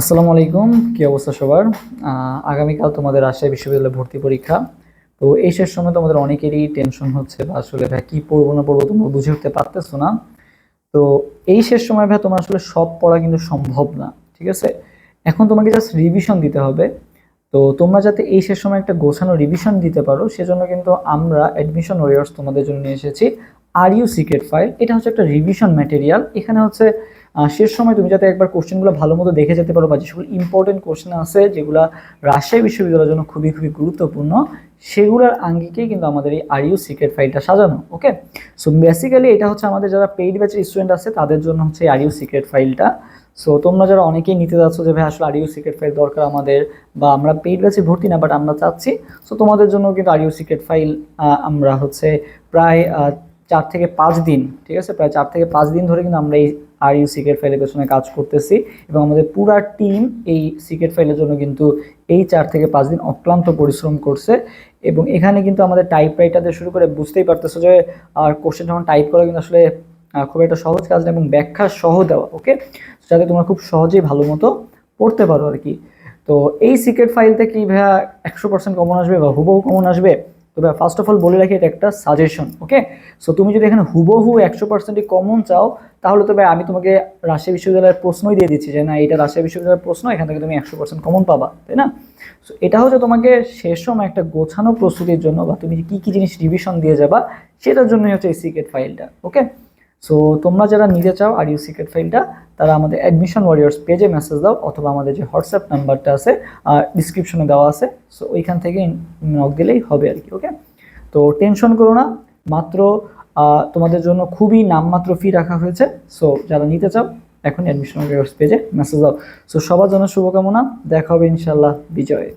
আসসালামু আলাইকুম, কি অবস্থা সবার? আগামীকাল তোমাদের রাজশাহী বিশ্ববিদ্যালয়ে ভর্তি পরীক্ষা। তো এই শেষ সময় তোমাদের অনেকেরই টেনশন হচ্ছে বা আসলে ভাই কি পড়ব, না পড়ব তোমরা বুঝে উঠতে পারতেছো না। তো এই শেষ সময় ভাই তোমার আসলে সব পড়া কিন্তু সম্ভব না, ঠিক আছে? এখন তোমাকে জাস্ট রিভিশন দিতে হবে। তো তোমরা যাতে এই শেষ সময় একটা গোছানো রিভিশন দিতে পারো, সেজন্য কিন্তু আমরা অ্যাডমিশন ওয়ারিয়ার্স তোমাদের জন্য নিয়ে এসেছি। আর ইউ সিক্রেট ফাইল এটা হচ্ছে একটা রিভিশন ম্যাটেরিয়াল এখানে হচ্ছে শেষ সময় তুমি যাতে একবার কোশ্চেনগুলো ভালো মতো দেখে যেতে পারো বা যে সকল ইম্পর্টেন্ট কোশ্চেন আছে যেগুলো রাজশাহী বিশ্ববিদ্যালয়ের জন্য খুবই খুবই গুরুত্বপূর্ণ, সেগুলোর আঙ্গিকেই কিন্তু আমাদের এই আর ইউ সিক্রেট ফাইলটা সাজানো ওকে সো বেসিক্যালি এটা হচ্ছে আমাদের যারা পেইড ব্যাচের স্টুডেন্ট আছে, তাদের জন্য হচ্ছে আর ইউ সিক্রেট ফাইলটা সো তোমরা যারা অনেকেই নিতে যাচ্ছ যে, ভাই, আসলে আর ইউ সিক্রেট ফাইল দরকার আমাদের বা আমরা পেইড ব্যাচে ভর্তি না বাট আমরা চাচ্ছি। সো তোমাদের জন্য কিন্তু আর ইউ সিক্রেট ফাইল আমরা হচ্ছে প্রায় চার থেকে পাঁচ দিন, ঠিক আছে? প্রায় চার থেকে পাঁচ দিন ধরে কিন্তু আমরা এই আর ইউ সিক্রেট ফাইলের পেছনে কাজ করতেছি এবং আমাদের পুরা টিম এই সিক্রেট ফাইলের জন্য কিন্তু এই চার থেকে পাঁচ দিন অক্লান্ত পরিশ্রম করছে এবং এখানে কিন্তু আমাদের টাইপ রাইটারদের শুরু করে বুঝতেই পারতেছো যে, আর কোশ্চেন যখন টাইপ করা কিন্তু আসলে খুব একটা সহজ কাজ না এবং ব্যাখ্যা সহ দেওয়া ওকে যাতে তোমরা খুব সহজেই ভালো মতো পড়তে পারো আর কি। তো এই সিক্রেট ফাইল থেকে ভাইয়া একশো পার্সেন্ট কমন আসবে বা হুবহু কমন আসবে? তো ভাই ফার্স্ট অফ অল বলে রাখি, এটা একটা সাজেশন ওকে সো তুমি যদি এখানে হুবহু একশো পার্সেন্টই কমন চাও, তাহলে তো ভাই আমি তোমাকে রাজশাহী বিশ্ববিদ্যালয়ের প্রশ্নই দিয়ে দিচ্ছি যে, না এটা রাজশাহী বিশ্ববিদ্যালয়ের প্রশ্ন, এখান থেকে তুমি একশো পার্সেন্ট কমন পাবা তাই না? সো এটা হচ্ছে তোমাকে শেষ সময় একটা গোছানো প্রস্তুতির জন্য বা তুমি কী কী জিনিস রিভিশন দিয়ে যাবা, সেটার জন্যই হচ্ছে এই সিক্রেট ফাইলটা ওকে সো তোমরা যারা নিতে চাও আর ইউ সিক্রেট ফাইলটা তারা আমাদের অ্যাডমিশন ওয়ারিয়ার্স পেজে মেসেজ দাও, অথবা আমাদের যে হোয়াটসঅ্যাপ নাম্বারটা আছে ডিসক্রিপশনে দেওয়া আছে। সো ওইখান থেকে নক দিলেই হবে আর কি ওকে তো টেনশন করো না, মাত্র তোমাদের জন্য খুবই নামমাত্র ফি রাখা হয়েছে। সো যারা নিতে চাও, এখন অ্যাডমিশন ওয়ারিয়ার্স পেজে মেসেজ দাও। সো সবার জন্য শুভকামনা, দেখা হবে ইনশাল্লাহ বিজয়ে।